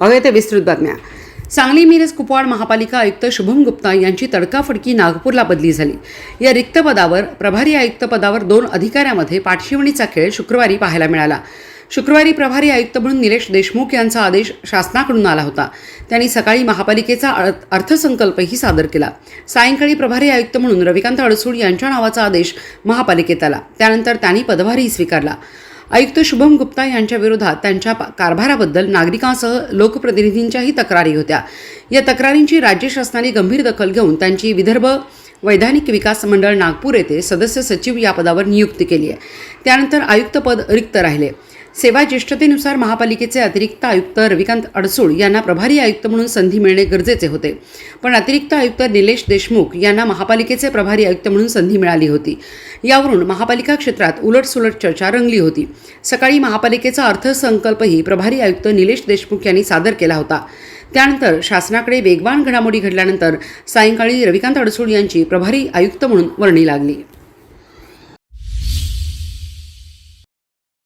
बघा ते विस्तृत बातम्या. सांगली मिरज कुपवाड महापालिका आयुक्त शुभम गुप्ता यांची तडकाफडकी नागपूरला बदली झाली. या रिक्त पदावर प्रभारी आयुक्त पदावर दोन अधिकाऱ्यामध्ये पाठशिवणीचा खेळ शुक्रवारी पाहायला मिळाला. शुक्रवारी प्रभारी आयुक्त म्हणून निलेश देशमुख यांचा आदेश शासनाकडून आला होता. त्यांनी सकाळी महापालिकेचा अ- अर्थसंकल्पही सादर केला. सायंकाळी प्रभारी आयुक्त म्हणून रविकांत अडसूळ यांच्या नावाचा आदेश महापालिकेत आला. त्यानंतर त्यांनी पदभारही स्वीकारला. आयुक्त शुभम गुप्ता यांच्या विरोधात त्यांच्या कारभाराबद्दल नागरिकांसह लोकप्रतिनिधींच्याही तक्रारी होत्या. या तक्रारींची राज्य शासनाने गंभीर दखल घेऊन त्यांची विदर्भ वैधानिक विकास मंडळ नागपूर येथे सदस्य सचिव या पदावर नियुक्ती केली आहे. त्यानंतर आयुक्तपद रिक्त राहिले. सेवा ज्येष्ठतेनुसार महापालिकेचे अतिरिक्त आयुक्त रविकांत अडसूळ यांना प्रभारी आयुक्त म्हणून संधी मिळणे गरजेचे होते. पण अतिरिक्त आयुक्त निलेश देशमुख यांना महापालिकेचे प्रभारी आयुक्त म्हणून संधी मिळाली होती. यावरून महापालिका क्षेत्रात उलटसुलट चर्चा रंगली होती. सकाळी महापालिकेचा अर्थसंकल्पही प्रभारी आयुक्त निलेश देशमुख यांनी सादर केला होता. त्यानंतर शासनाकडे वेगवान घडामोडी घडल्यानंतर सायंकाळी रविकांत अडसूळ यांची प्रभारी आयुक्त म्हणून वर्णी लागली.